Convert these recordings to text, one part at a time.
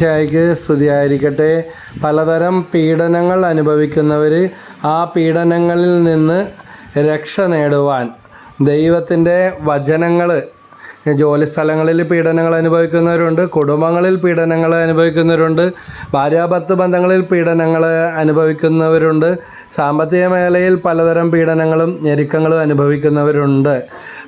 ഈശോമിശിഹായ്ക്ക് സ്തുതിയായിരിക്കട്ടെ. പലതരം പീഡനങ്ങൾ അനുഭവിക്കുന്നവർ ആ പീഡനങ്ങളിൽ നിന്ന് രക്ഷ നേടുവാൻ ദൈവത്തിന്റെ വചനങ്ങൾ ജോലിസ്ഥലങ്ങളിൽ പീഡനങ്ങൾ അനുഭവിക്കുന്നവരുണ്ട് കുടുംബങ്ങളിൽ പീഡനങ്ങൾ അനുഭവിക്കുന്നവരുണ്ട് ഭാര്യാഭർത്തൃ ബന്ധങ്ങളിൽ പീഡനങ്ങൾ അനുഭവിക്കുന്നവരുണ്ട് സാമ്പത്തിക മേഖലയിൽ പലതരം പീഡനങ്ങളും ഞെരുക്കങ്ങളും അനുഭവിക്കുന്നവരുണ്ട്.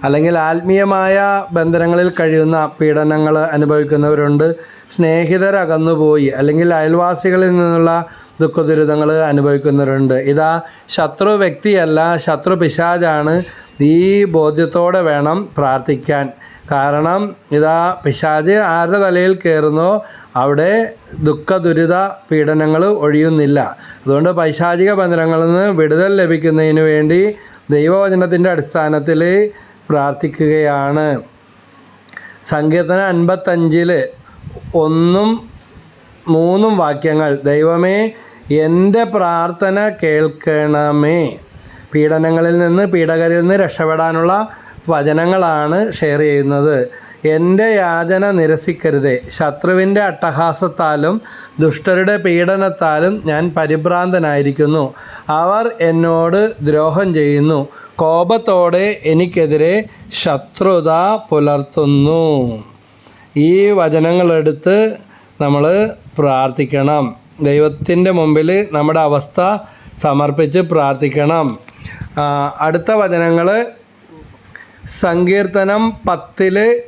അല്ലെങ്കിൽ ആത്മീയമായ ബന്ധനങ്ങളിൽ കഴിയുന്ന പീഡനങ്ങൾ അനുഭവിക്കുന്നവരുണ്ട്. സ്നേഹിതരകന്നുപോയി അല്ലെങ്കിൽ അയൽവാസികളിൽ നിന്നുള്ള ദുഃഖദുരിതങ്ങൾ അനുഭവിക്കുന്നവരുണ്ട്. ഇതാ ശത്രു വ്യക്തിയല്ല ശത്രു പിശാചാണ്. ഈ ബോധ്യത്തോടെ വേണം പ്രാർത്ഥിക്കാൻ. കാരണം ഇതാ പിശാജ് ആരുടെ തലയിൽ കയറുന്നോ അവിടെ ദുഃഖ ദുരിത പീഡനങ്ങൾ ഒഴിയുന്നില്ല. അതുകൊണ്ട് പൈശാചിക ബന്ധനങ്ങളിൽ നിന്ന് വിടുതൽ ലഭിക്കുന്നതിന് വേണ്ടി ദൈവവചനത്തിന്റെ അടിസ്ഥാനത്തിൽ പ്രാർത്ഥിക്കുകയാണ്. സങ്കീർത്തനം അൻപത്തഞ്ചിൽ ഒന്നും മൂന്നും വാക്യങ്ങൾ ദൈവമേ എന്റെ പ്രാർത്ഥന കേൾക്കണമേ. പീഡനങ്ങളിൽ നിന്ന് പീഡകരിൽ നിന്ന് രക്ഷപ്പെടാനുള്ള വചനങ്ങളാണ് ഷെയർ ചെയ്യുന്നത്. എന്റെ യാചന നിരസിക്കരുതേ. ശത്രുവിന്റെ അട്ടഹാസത്താലും ദുഷ്ടരുടെ പീഡനത്താലും ഞാൻ പരിഭ്രാന്തനായിരിക്കുന്നു. അവർ എന്നോട് ദ്രോഹം ചെയ്യുന്നു. കോപത്തോടെ എനിക്കെതിരെ ശത്രുത പുലർത്തുന്നു. ഈ വചനങ്ങളെടുത്ത് നമ്മൾ പ്രാർത്ഥിക്കണം. ദൈവത്തിന്റെ മുമ്പിൽ നമ്മുടെ അവസ്ഥ സമർപ്പിച്ച് പ്രാർത്ഥിക്കണം. അടുത്ത വചനങ്ങൾ സങ്കീർത്തനം പത്തിൽ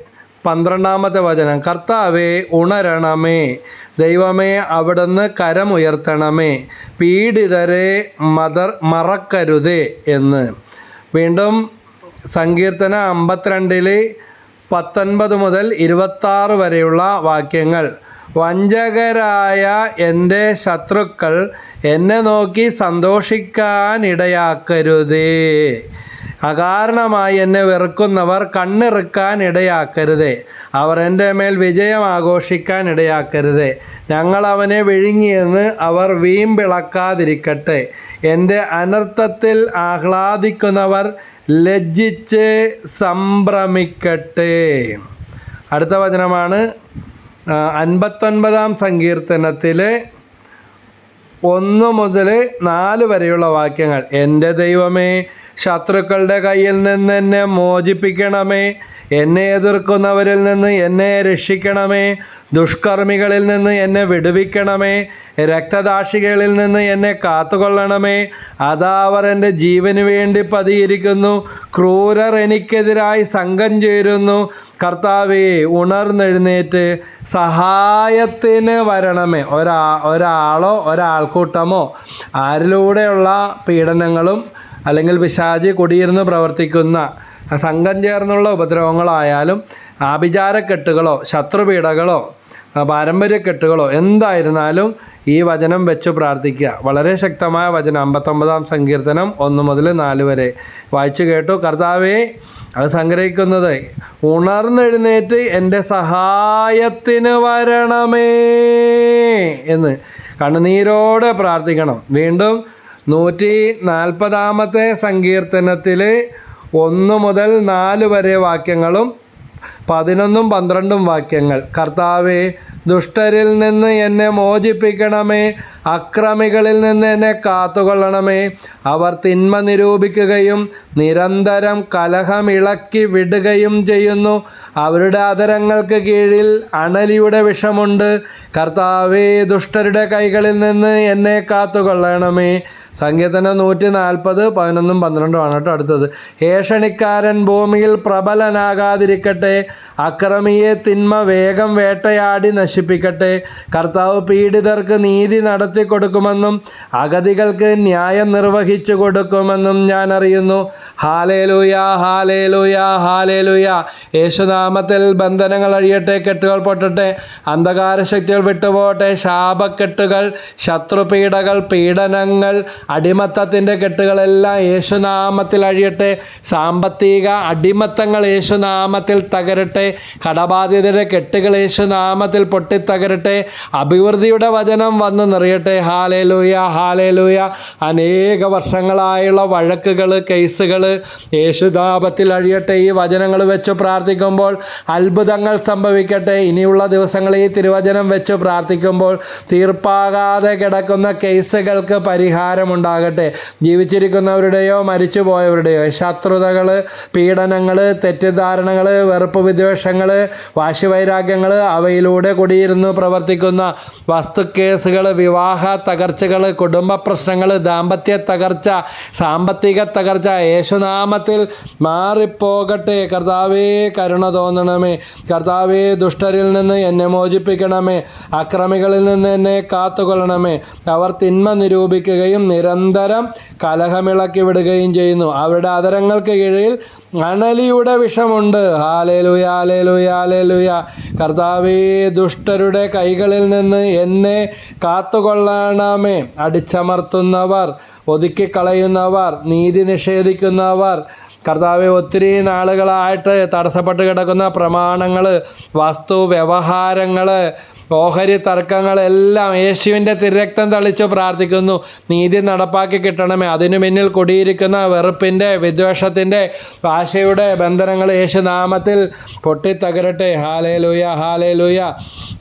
പന്ത്രണ്ടാമത്തെ വചനം. കർത്താവേ ഉണരണമേ. ദൈവമേ അവിടുന്ന് കരമുയർത്തണമേ. പീഡിതരെ മദർ മറക്കരുതേ എന്ന്. വീണ്ടും സങ്കീർത്തന അമ്പത്തിരണ്ടിൽ പത്തൊൻപത് മുതൽ ഇരുപത്താറ് വരെയുള്ള വാക്യങ്ങൾ. വഞ്ചകരായ എന്റെ ശത്രുക്കൾ എന്നെ നോക്കി സന്തോഷിക്കാനിടയാക്കരുതേ. അകാരണമായി എന്നെ വെറുക്കുന്നവർ കണ്ണിറുക്കാൻ ഇടയാക്കരുതേ. അവർ എന്റെ മേൽ വിജയം ആഘോഷിക്കാൻ ഇടയാക്കരുതേ. ഞങ്ങൾ അവനെ വിഴുങ്ങിയെന്ന് അവർ വീമ്പിളക്കാതിരിക്കട്ടെ. എന്റെ അനർത്ഥത്തിൽ ആഹ്ലാദിക്കുന്നവർ ലജ്ജിച്ച് സംഭ്രമിക്കട്ടെ. അടുത്ത വചനമാണ് അൻപത്തൊൻപതാം സങ്കീർത്തനത്തിലെ ഒന്ന് മുതൽ നാല് വരെയുള്ള വാക്യങ്ങൾ. എന്റെ ദൈവമേ ശത്രുക്കളുടെ കയ്യിൽ നിന്ന് എന്നെ മോചിപ്പിക്കണമേ. എന്നെ എതിർക്കുന്നവരിൽ നിന്ന് എന്നെ രക്ഷിക്കണമേ. ദുഷ്കർമ്മികളിൽ നിന്ന് എന്നെ വിടുവിക്കണമേ. രക്തദാക്ഷികളിൽ നിന്ന് എന്നെ കാത്തുകൊള്ളണമേ. അതാ അവർ എന്റെ ജീവന് വേണ്ടി പതിയിരിക്കുന്നു. ക്രൂരർ എനിക്കെതിരായി സംഘം ചേരുന്നു. കർത്താവേ ഉണർന്നെഴുന്നേറ്റ് സഹായത്തിന് വരണമേ. ഒരാ ഒരാളോ ഒരാൾക്കൂട്ടമോ ആരിലൂടെയുള്ള പീഡനങ്ങളും അല്ലെങ്കിൽ പിശാജി കുടിയിരുന്ന് പ്രവർത്തിക്കുന്ന സംഘം ചേർന്നുള്ള ഉപദ്രവങ്ങളായാലും ആഭിചാരക്കെട്ടുകളോ ശത്രുപീഠകളോ പാരമ്പര്യക്കെട്ടുകളോ എന്തായിരുന്നാലും ഈ വചനം വെച്ച് പ്രാർത്ഥിക്കുക. വളരെ ശക്തമായ വചനം. അമ്പത്തൊമ്പതാം സങ്കീർത്തനം ഒന്ന് മുതൽ നാല് വരെ. വായിച്ചു കേട്ടു. കർത്താവേ അത് സംഗ്രഹിക്കുന്നത് ഉണർന്നെഴുന്നേറ്റ് എന്റെ സഹായത്തിന് വരണമേ എന്ന്. കണ്ണുനീരോടെ പ്രാർത്ഥിക്കണം. വീണ്ടും നൂറ്റി നാൽപ്പതാമത്തെ സങ്കീർത്തനത്തിൽ ഒന്ന് മുതൽ നാല് വരെ വാക്യങ്ങളും പതിനൊന്നും പന്ത്രണ്ടും വാക്യങ്ങൾ. കർത്താവെ ദുഷ്ടരിൽ നിന്ന് എന്നെ മോചിപ്പിക്കണമേ അക്രമികളിൽ നിന്ന് എന്നെ കാത്തുകൊള്ളണമേ. അവർ തിന്മ നിരൂപിക്കുകയും നിരന്തരം കലഹമിളക്കി വിടുകയും ചെയ്യുന്നു. അവരുടെ അതരങ്ങൾക്ക് കീഴിൽ അണലിയുടെ വിഷമുണ്ട്. കർത്താവേ ദുഷ്ടരുടെ കൈകളിൽ നിന്ന് എന്നെ കാത്തുകൊള്ളണമേ. സങ്കീർത്തനം നൂറ്റി നാൽപ്പത് പതിനൊന്നും പന്ത്രണ്ടുമാണ് കേട്ടോ അടുത്തത്. ഏഷണിക്കാരൻ ഭൂമിയിൽ പ്രബലനാകാതിരിക്കട്ടെ. അക്രമിയെ തിന്മ വേഗം വേട്ടയാടി നശിപ്പിക്കട്ടെ. കർത്താവ് പീഡിതർക്ക് നീതി നടത്തി കൊടുക്കുമെന്നും അഗതികൾക്ക് ന്യായം നിർവഹിച്ചു കൊടുക്കുമെന്നും ഞാൻ അറിയുന്നു. ഹാലേലുയ ഹാലേലുയ ഹാലേലുയ. യേശുനാമത്തിൽ ബന്ധനങ്ങൾ അഴിയട്ടെ കെട്ടുകൾ പൊട്ടട്ടെ. അന്ധകാര ശക്തികൾ വിട്ടുപോട്ടെ ശാപക്കെട്ടുകൾ ശത്രുപീഡകൾ പീഡനങ്ങൾ അടിമത്തത്തിന്റെ കെട്ടുകളെല്ലാം യേശുനാമത്തിൽ അഴിയട്ടെ. സാമ്പത്തിക അടിമത്തങ്ങൾ യേശുനാമത്തിൽ തകരട്ടെ. കടബാധ്യതയുടെ കെട്ടുകൾ യേശുനാമത്തിൽ പൊട്ടി പൊട്ടിത്തകരട്ടെ അഭിവൃദ്ധിയുടെ വചനം വന്ന് നിറയട്ടെ. ഹാലേലൂയ ഹാലേലൂയ. അനേക വർഷങ്ങളായുള്ള വഴക്കുകൾ കേസുകൾ. യേശുതാപത്തിൽ അഴിയട്ടെ. ഈ വചനങ്ങൾ വെച്ച് പ്രാർത്ഥിക്കുമ്പോൾ അത്ഭുതങ്ങൾ സംഭവിക്കട്ടെ. ഇനിയുള്ള ദിവസങ്ങളിൽ ഈ തിരുവചനം വെച്ച് പ്രാർത്ഥിക്കുമ്പോൾ തീർപ്പാകാതെ കിടക്കുന്ന കേസുകൾക്ക് പരിഹാരമുണ്ടാകട്ടെ. ജീവിച്ചിരിക്കുന്നവരുടെയോ മരിച്ചുപോയവരുടെയോ ശത്രുതകൾ പീഡനങ്ങൾ തെറ്റിദ്ധാരണകൾ വെറുപ്പ് വിദ്വേഷങ്ങൾ വാശിവൈരാഗ്യങ്ങൾ അവയിലൂടെ കുടിയിരുന്നു പ്രവർത്തിക്കുന്ന വസ്തുക്കേസുകൾ വിവാഹ തകർച്ചകൾ കുടുംബ പ്രശ്നങ്ങൾ ദാമ്പത്യ തകർച്ച സാമ്പത്തിക തകർച്ച യേശുനാമത്തിൽ മാറിപ്പോകട്ടെ. കർത്താവേ കരുണ തോന്നണമേ. കർത്താവേ ദുഷ്ടരിൽ നിന്ന് എന്നെ മോചിപ്പിക്കണമേ. അക്രമികളിൽ നിന്ന് എന്നെ കാത്തുകൊള്ളണമേ. അവർ തിന്മ നിരൂപിക്കുകയും നിരന്തരം കലഹമിളക്കി വിടുകയും ചെയ്യുന്നു. അവരുടെ അതരങ്ങൾക്ക് കീഴിൽ അണലിയുടെ വിഷമുണ്ട്. ഹാലേലുയ കർത്താവേ ദുഷ്ടരുടെ കൈകളിൽ നിന്ന് എന്നെ കാത്തുകൊള്ളണമേ. അടിച്ചമർത്തുന്നവർ ഒതുക്കിക്കളയുന്നവർ നീതി നിഷേധിക്കുന്നവർ. കർത്താവ് ഒത്തിരി നാളുകളായിട്ട് തടസ്സപ്പെട്ട് കിടക്കുന്ന പ്രമാണങ്ങൾ വസ്തു വ്യവഹാരങ്ങൾ ഓഹരി തർക്കങ്ങളെല്ലാം യേശുവിന്റെ തിരക്തം തളിച്ച് പ്രാർത്ഥിക്കുന്നു. നീതി നടപ്പാക്കി കിട്ടണമേ. അതിനു മുന്നിൽ കൊടിയിരിക്കുന്ന വെറുപ്പിന്റെ വിദ്വേഷത്തിന്റെ ഭാഷയുടെ ബന്ധനങ്ങൾ യേശു നാമത്തിൽ പൊട്ടിത്തകരട്ടെ. ഹാലേ ലൂയ ഹാലേ ലൂയ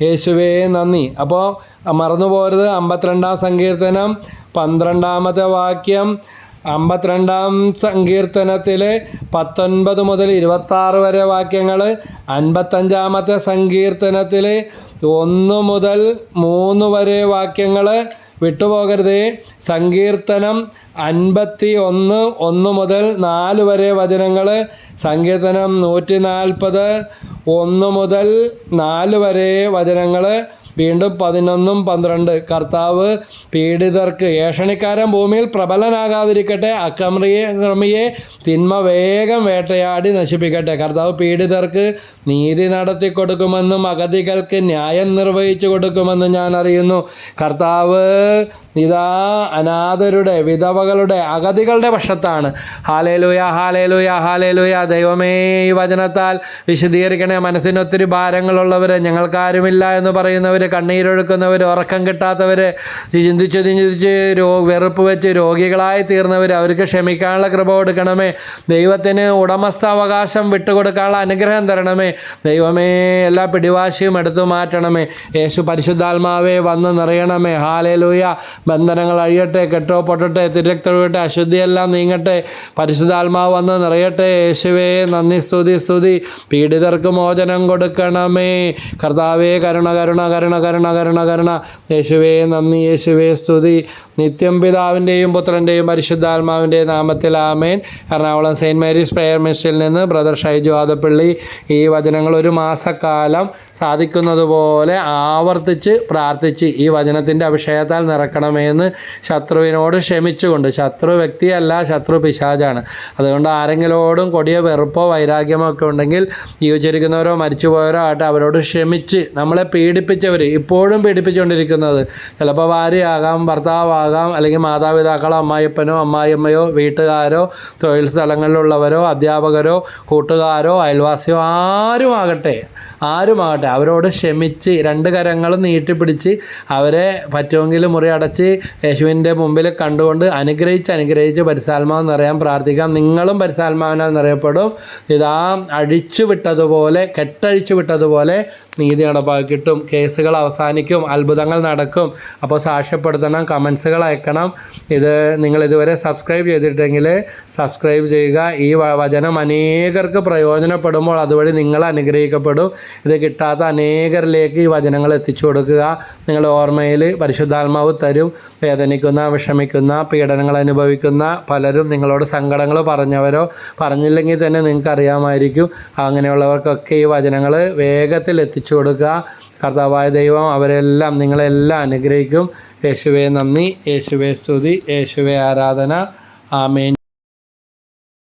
യേശുവേ നന്ദി. അപ്പോൾ മറന്നു പോരുത് അമ്പത്തിരണ്ടാം സങ്കീർത്തനം പന്ത്രണ്ടാമത്തെ വാക്യം. അമ്പത്തിരണ്ടാം സങ്കീർത്തനത്തിലെ പത്തൊൻപത് മുതൽ ഇരുപത്താറ് വരെ വാക്യങ്ങൾ അൻപത്തഞ്ചാമത്തെ സങ്കീർത്തനത്തിലെ ഒന്ന് മുതൽ മൂന്ന് വരെ വാക്യങ്ങൾ വിട്ടുപോകരുതേ. സങ്കീർത്തനം അൻപത്തി ഒന്ന് ഒന്ന് മുതൽ നാല് വരെ വചനങ്ങൾ സങ്കീർത്തനം നൂറ്റി നാൽപ്പത് ഒന്ന് മുതൽ നാല് വരെ വചനങ്ങൾ വീണ്ടും പതിനൊന്നും പന്ത്രണ്ട്. കർത്താവ് പീഡിതർക്ക് ഏഷണിക്കാരൻ ഭൂമിയിൽ പ്രബലനാകാതിരിക്കട്ടെ അക്രമിയെ ക്രമിയെ തിന്മ വേഗം വേട്ടയാടി നശിപ്പിക്കട്ടെ. കർത്താവ് പീഡിതർക്ക് നീതി നടത്തി കൊടുക്കുമെന്നും അഗതികൾക്ക് ന്യായം നിർവഹിച്ചു കൊടുക്കുമെന്നും ഞാൻ അറിയുന്നു. കർത്താവ് ഇതാ അനാഥരുടെ വിധവകളുടെ അഗതികളുടെ പക്ഷത്താണ്. Hallelujah hallelujah hallelujah. ദൈവമേ ഈ വചനത്താൽ വിശദീകരിക്കണേ മനസ്സിനൊത്തിരി ഭാരങ്ങളുള്ളവർ ഞങ്ങൾക്കാരുമില്ല എന്ന് പറയുന്നവർ കണ്ണീരൊഴുക്കുന്നവർ ഉറക്കം കിട്ടാത്തവർ ചിന്തിച്ച് ചിന്തിച്ച് രോ വെറുപ്പ് വെച്ച് രോഗികളായി തീർന്നവർ അവർക്ക് ക്ഷമിക്കാനുള്ള കൃപ കൊടുക്കണമേ. ദൈവത്തിന് ഉടമസ്ഥാവകാശം വിട്ടുകൊടുക്കാനുള്ള അനുഗ്രഹം തരണമേ. ദൈവമേ എല്ലാ പിടിവാശിയും എടുത്തു മാറ്റണമേ. യേശു പരിശുദ്ധാത്മാവേ വന്ന് നിറയണമേ. ഹാലേലൂയ. ബന്ധനങ്ങൾ അഴിയട്ടെ കെട്ടോ പൊട്ടട്ടെ തിരക്തൊഴുകട്ടെ അശുദ്ധിയെല്ലാം നീങ്ങട്ടെ. പരിശുദ്ധാത്മാവ് വന്ന് നിറയട്ടെ. യേശുവേ നന്ദി സ്തുതി സ്തുതി. പീഡിതർക്ക് മോചനം കൊടുക്കണമേ. കർത്താവേ കരുണ കരുണ കരുണ. കരുണ കരുണ കരുണ യേശുവേ നന്ദി യേശുവേ സ്തുതി. നിത്യം പിതാവിന്റെയും പുത്രന്റെയും പരിശുദ്ധാത്മാവിന്റെയും നാമത്തിൽ ആമേൻ. എറണാകുളം സെയിന്റ് മേരീസ് പ്രെയർ മിസ്റ്റിൽ നിന്ന് ബ്രദർ ഷൈജു ആദപ്പള്ളി ഈ വചനങ്ങൾ ഒരു മാസക്കാലം സാധിക്കുന്നത് പോലെ ആവർത്തിച്ച് പ്രാർത്ഥിച്ച് ഈ വചനത്തിന്റെ അഭിഷേകത്താൽ നിറക്കണമെന്ന് ശത്രുവിനോട് ക്ഷമിച്ചുകൊണ്ട്. ശത്രു വ്യക്തിയല്ല ശത്രു പിശാജാണ് അതുകൊണ്ട് ആരെങ്കിലോടും കൊടിയ വെറുപ്പോ വൈരാഗ്യമോ ഒക്കെ ഉണ്ടെങ്കിൽ ജീവിച്ചിരിക്കുന്നവരോ മരിച്ചുപോയവരോ ആട്ടെ അവരോട് ക്ഷമിച്ച് നമ്മളെ പീഡിപ്പിച്ചവർ ഇപ്പോഴും പീഡിപ്പിച്ചുകൊണ്ടിരിക്കുന്നത്. ചിലപ്പോൾ ഭാര്യയാകാം ഭർത്താവാകാം അല്ലെങ്കിൽ മാതാപിതാക്കളോ അമ്മായിപ്പനോ അമ്മായിയമ്മയോ വീട്ടുകാരോ തൊഴിൽ സ്ഥലങ്ങളിലുള്ളവരോ അധ്യാപകരോ കൂട്ടുകാരോ അയൽവാസിയോ ആരുമാകട്ടെ ആരുമാകട്ടെ അവരോട് ക്ഷമിച്ച് രണ്ട് കരങ്ങളും നീട്ടിപ്പിടിച്ച് അവരെ പറ്റുമെങ്കിൽ മുറി അടച്ച് യേശുവിന്റെ മുമ്പിൽ കണ്ടുകൊണ്ട് അനുഗ്രഹിച്ച് അനുഗ്രഹിച്ച് പരിസാത്മാവ് നിറയാൻ പ്രാർത്ഥിക്കാം. നിങ്ങളും പരിസാത്മാവിനാൽ നിറയപ്പെടും. ഇതാ അഴിച്ചു വിട്ടതുപോലെ കെട്ടഴിച്ചു വിട്ടതുപോലെ നീതി നടപ്പാക്കി കിട്ടും കേസുകൾ അവസാനിക്കും അത്ഭുതങ്ങൾ നടക്കും. അപ്പോൾ സാക്ഷ്യപ്പെടുത്തണം കമൻസുകൾ അയക്കണം. ഇത് നിങ്ങൾ ഇതുവരെ സബ്സ്ക്രൈബ് ചെയ്തിട്ടെങ്കിൽ സബ്സ്ക്രൈബ് ചെയ്യുക. ഈ വചനം അനേകർക്ക് പ്രയോജനപ്പെടുമ്പോൾ അതുവഴി നിങ്ങൾ അനുഗ്രഹിക്കപ്പെടും. ഇത് കിട്ടാത്ത അനേകരിലേക്ക് ഈ വചനങ്ങൾ എത്തിച്ചു കൊടുക്കുക. നിങ്ങളുടെ ഓർമ്മയിൽ പരിശുദ്ധാത്മാവ് തരും. വേദനിക്കുന്ന വിഷമിക്കുന്ന പീഡനങ്ങൾ അനുഭവിക്കുന്ന പലരും നിങ്ങളോട് സങ്കടങ്ങൾ പറഞ്ഞവരോ പറഞ്ഞില്ലെങ്കിൽ തന്നെ നിങ്ങൾക്ക് അറിയാമായിരിക്കും അങ്ങനെയുള്ളവർക്കൊക്കെ ഈ വചനങ്ങൾ വേഗത്തിൽ എത്തിച്ചു കൊടുക്കുക. കർത്താവായ ദൈവം അവരെല്ലാം നിങ്ങളെല്ലാം അനുഗ്രഹിക്കും. യേശുവെ നന്ദി. യേശുവെ സ്തുതി. യേശുവെ ആരാധന. ആമേൻ.